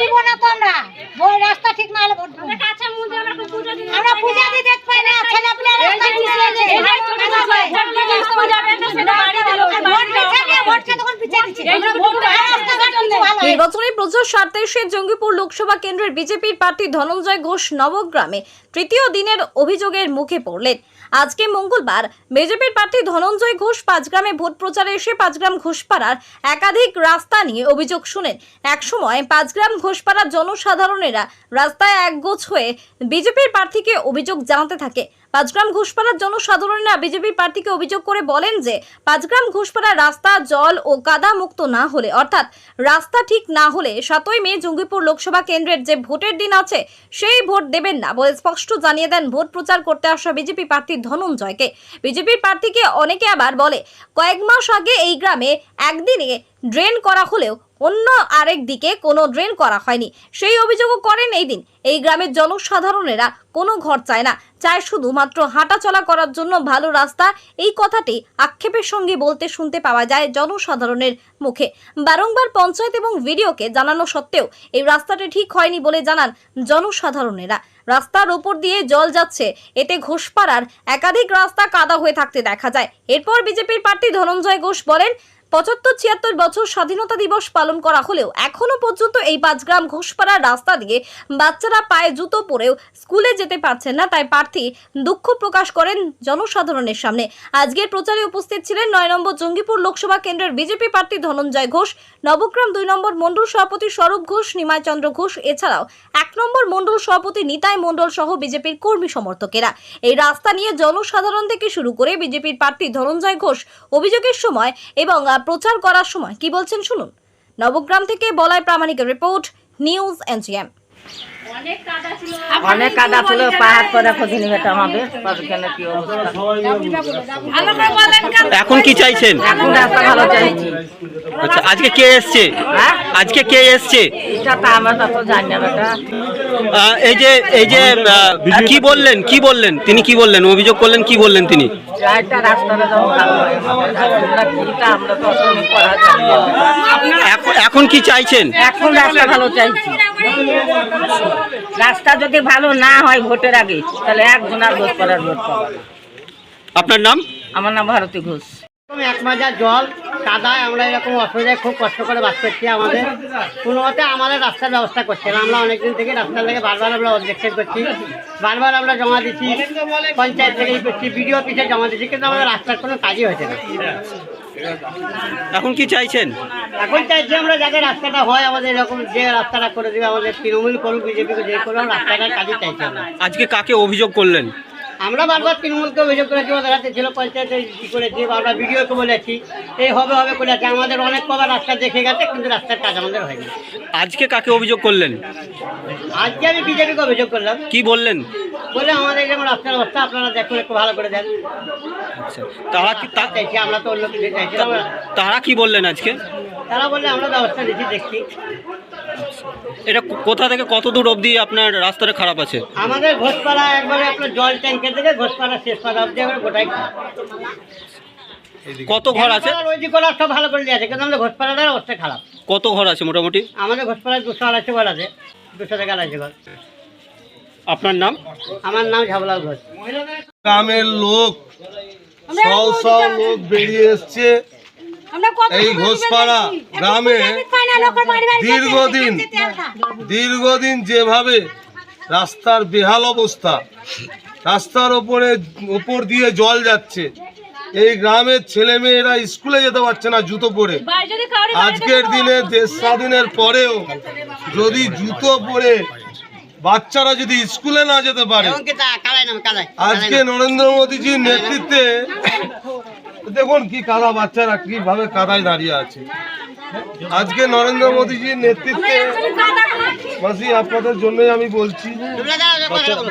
দিব না তো আমরা। ওই রাস্তা ঠিক না হলে ভোট দেবো। আমরা পূজা দিতে পাই না। ছেলে পেলে রাস্তা পিছিয়ে আছে ভোট পিছিয়ে দিয়ে ভোটকে তখন পিছিয়ে দিচ্ছে রাস্তাঘাট কিছু ভালো হয়নি। এসে জঙ্গিপুর লোকসভা কেন্দ্রের বিজেপির প্রার্থী ধনঞ্জয় ঘোষ নবগ্রামে তৃতীয় দিনের অভিযোগের মুখে পড়লেন। আজকে মঙ্গলবার বিজেপির প্রার্থী ধনঞ্জয় ঘোষ পাঁচগ্রামে ভোট প্রচারে এসে পাঁচগ্রাম ঘোষপাড়ার একাধিক রাস্তা নিয়ে অভিযোগ শুনেন। একসময় পাঁচগ্রাম ঘোষপাড়ার জনসাধারণেরা রাস্তায় একগোছ হয়ে বিজেপির প্রার্থীকে অভিযোগ জানাতে থাকে। পাঁচগ্রাম ঘোষপাড়ার জনসাধারণরা বিজেপি প্রার্থীকে অভিযোগ করে বলেন যে পাঁচগ্রাম ঘোষপাড়ার রাস্তা, জল ও কাদা মুক্ত না হলে, অর্থাৎ রাস্তা ঠিক না হলে সাতই মে জঙ্গিপুর লোকসভা কেন্দ্রের যে ভোটের দিন আছে, সেই ভোট দেবেন না বলে স্পষ্ট জানিয়ে দেন ভোট প্রচার করতে আসা বিজেপি প্রার্থী ধনঞ্জয়কে। বিজেপির প্রার্থীকে অনেকে আবার বলে, কয়েক মাস আগে এই গ্রামে একদিনে ড্রেন করা হলেও অন্য আরেক দিকে কোনো ড্রেন করা হয়নি। সেই অভিযোগও করেন এই দিন। এই গ্রামের জনসাধারণেরা কোনো ঘর চায় না। চায় শুধুমাত্র হাঁটাচলা করার জন্য ভালো রাস্তা। এই কথাটি আক্ষেপের সঙ্গে বলতে শুনতে পাওয়া যায় জনসাধারণের মুখে। বারংবার পঞ্চায়েত এবং ভিডিওকে জানানো সত্ত্বেও এই রাস্তাটি ঠিক হয়নি বলে জানান জনসাধারণেরা। রাস্তার ওপর দিয়ে জল যাচ্ছে, এতে ঘোষপাড়ার একাধিক রাস্তা কাদা হয়ে থাকতে দেখা যায়। এরপর বিজেপির প্রার্থী ধনঞ্জয় ঘোষ বলেন পঁচাত্তর, ছিয়াত্তর বছর স্বাধীনতা দিবস পালন করা হলেও এখনও পর্যন্ত এই পাঁচগ্রাম ঘোষপাড়ার রাস্তা দিয়ে বাচ্চারা পায়ে জুতো পরেও স্কুলে যেতে পারছেন না। তাই প্রার্থী দুঃখ প্রকাশ করেন জনসাধারণের সামনে। আজকের প্রচারে উপস্থিত ছিলেন নয় নম্বর জঙ্গিপুর লোকসভা কেন্দ্রের বিজেপি প্রার্থী ধনঞ্জয় ঘোষ, নবগ্রাম দুই নম্বর মণ্ডল সভাপতি স্বরূপ ঘোষ, নিমাই চন্দ্র ঘোষ, এছাড়াও এক নম্বর মণ্ডল সভাপতি নিতাই মণ্ডল সহ বিজেপির কর্মী সমর্থকেরা। এই রাস্তা নিয়ে জনসাধারণ থেকে শুরু করে বিজেপির প্রার্থী ধনঞ্জয় ঘোষ অভিযোগের সময় এবং আহ, প্রচার করার সময় কি বলছেন শুনুন। নবগ্রাম থেকে বলাই প্রামাণিকের রিপোর্ট নিউজ এনজিএম অনেক কাদা ছিল। পাহাড় করে খোঁজে নিবে তো আমাদের কি এখন কি চাইছেন? এখন রাস্তা ভালো চাইছি আচ্ছা আজকে কে এসছে? হ্যাঁ? আজকে কে এসছে? এটা তো আমরা তো জানি না বেটা। এই যে এই যে কি বললেন কি বললেন? তিনি কি বললেন? অভিযোগ করলেন কি বললেন তিনি। এখন এখন কি চাইছেন? এখন রাস্তা ভালো চাইছি। রাস্তা যদি ভালো না হয় ভোটের আগে তাহলে একজন আর ভোট করার ভোট আপনার নাম? আমার নাম ভারতী ঘোষ। এক মাজা জল কাদায় আমরা এরকম অসুবিধায় খুব কষ্ট করে বাস করছি আমাদের। কোনো মতে আমাদের রাস্তার ব্যবস্থা করছে না। আমরা অনেকদিন থেকে রাস্তার লেগে বারবার আমরা অবজেকশন করছি। বারবার আমরা জমা দিচ্ছি পঞ্চায়েত থেকে করছি বিডিও অফিসে জমা দিচ্ছি কিন্তু আমাদের রাস্তার কোনো কাজই হয়েছে না। এখন কি চাইছেন? এখন চাইছি আমরা যাতে রাস্তাটা হয় আমাদের এরকম যে রাস্তাটা করে দেবে আমাদের তৃণমূল করুক বিজেপি যে করুক রাস্তাটার কাজই চাইছি আমরা। আজকে কাকে অভিযোগ করলেন? আমরা বারবার তৃণমূলকে অভিযোগ করেছি ওদের হাতে ছিল পঞ্চায়েতে করেছি বারবার ভিডিওকে বলেছি। এই হবে হবে করেছি আমাদের অনেক কবার রাস্তা দেখে গেছে কিন্তু রাস্তার কাজ আমাদের হয়নি। আজকে কাকে অভিযোগ করলেন? আজকে আমি বিজেপিকে অভিযোগ করলাম। কি বললেন? বলে আমাদের যেমন রাস্তার অবস্থা আপনারা দেখুন একটু ভালো করে দেন। আচ্ছা তারা কি চাইছি আমরা তো অন্য কিছু চাইছিলাম না। তারা কি বললেন আজকে? তারা বললে আমরা ব্যবস্থা নিচ্ছি দেখছি। এটা কোথা থেকে কত দূর অবধি আপনার রাস্তাটা খারাপ আছে? আমাদের ঘোষপাড়া একবারে আপনার জল ট্যাঙ্কের থেকে ঘোষপাড়া শেষ পাড়া অব্দি একবারে গোটাই কত ঘর আছে? ওই দিকগুলো সব ভালো করে দিয়েছে কিন্তু আমাদের ঘোষপাড়াটার অবস্থা খারাপ। কত ঘর আছে মোটামুটি? আমাদের ঘোষপাড়ায় দুশো আড়াইশো ঘর আছে দুশো থেকে আড়াইশো ঘর। আপনার নাম? আমার নাম ঝাবলাল ঘোষ। গ্রামের লোক সব সব লোক বেরিয়ে এসছে। এই ঘোষপাড়া গ্রামে দীর্ঘদিন দীর্ঘদিন যেভাবে রাস্তার বেহাল অবস্থা রাস্তার ওপরে ওপর দিয়ে জল যাচ্ছে এই গ্রামের ছেলে মেয়েরা স্কুলে যেতে পারছে না জুতো পরে। আজকের দিনে দেশ স্বাধীনের পরেও যদি জুতো পরে বাচ্চারা যদি স্কুলে না যেতে পারে আজকে নরেন্দ্র মোদীজির নেতৃত্বে দেখুন কি কাদা বাচ্চারা কীভাবে কাদায় দাঁড়িয়ে আছে। আজকে নরেন্দ্র মোদীজির নেতৃত্বে মাসি আপনাদের জন্যই আমি বলছি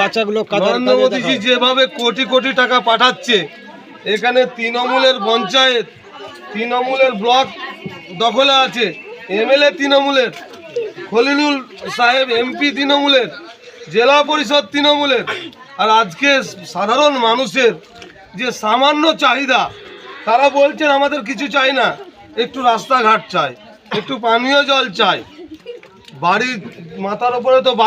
বাচ্চাগুলো নরেন্দ্র মোদীজি যেভাবে কোটি কোটি টাকা পাঠাচ্ছে এখানে তৃণমূলের পঞ্চায়েত তৃণমূলের ব্লক দখলে আছে এমএলএ তৃণমূলের খলিলুল সাহেব এমপি তৃণমূলের জেলা পরিষদ তৃণমূলের আর আজকে সাধারণ মানুষের যে সামান্য চাহিদা তারা বলছেন আমাদের কিছু চাই না। একটু রাস্তাঘাট চাই একটু পানীয় জল চাই। বাড়ির মাথার ওপরে তো বাড়ি